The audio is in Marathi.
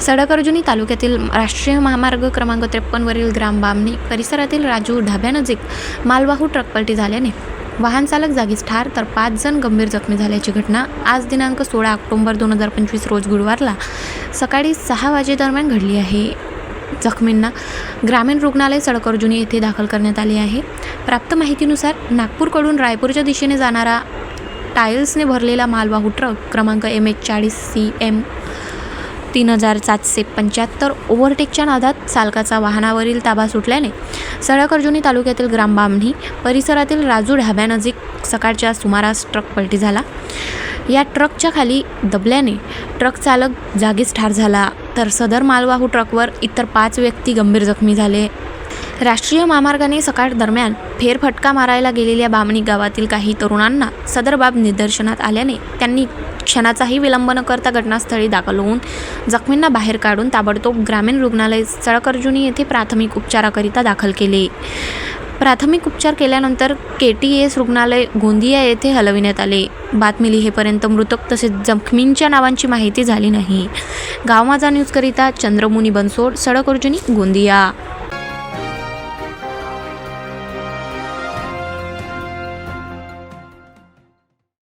सडकअर्जुनी तालुक्यातील राष्ट्रीय महामार्ग क्रमांक त्रेपन्नवरील ग्राम बामणी परिसरातील राजू ढाब्यानजीक मालवाहू ट्रक पलटी झाल्याने वाहन चालक जागीच ठार तर पाच जण गंभीर जखमी झाल्याची घटना आज दिनांक सोळा ऑक्टोबर दोन हजार पंचवीस रोज गुरुवारला सकाळी सहा वाजेदरम्यान घडली आहे. जखमींना ग्रामीण रुग्णालय सडकअर्जुनी येथे दाखल करण्यात आले आहे. प्राप्त माहितीनुसार नागपूरकडून रायपूरच्या दिशेने जाणारा टायल्सने भरलेला मालवाहू ट्रक क्रमांक एम एच चाळीस सी एम तीन हजार सातशे पंच्याहत्तर ओव्हरटेकच्या नादात चालकाचा वाहनावरील ताबा सुटल्याने सळकर्जुनी तालुक्यातील ग्राम बामणी परिसरातील राजू ढाब्यानजीक सकाळच्या सुमारास ट्रक पलटी झाला. या ट्रकच्या खाली दबल्याने ट्रक चालक जागीच ठार झाला. तर सदर मालवाहू ट्रकवर इतर पाच व्यक्ती गंभीर जखमी झाले. राष्ट्रीय महामार्गाने सकाळ दरम्यान फेरफटका मारायला गेलेल्या बामणी गावातील काही तरुणांना सदर बाब निदर्शनात आल्याने त्यांनी क्षणाचाही विलंब न करता घटनास्थळी दाखल होऊन जखमींना बाहेर काढून ताबडतोब ग्रामीण रुग्णालय सळकर्जुनी येथे प्राथमिक उपचाराकरिता दाखल केले. प्राथमिक उपचार केल्यानंतर के टी एस रुग्णालय गोंदिया येथे हलविण्यात आले. बातमी लिहेपर्यंत मृतक तसेच जखमींच्या नावांची माहिती झाली नाही. गावमाजा न्यूजकरिता चंद्रमुनी बनसोड सडक अर्जुनी गोंदिया.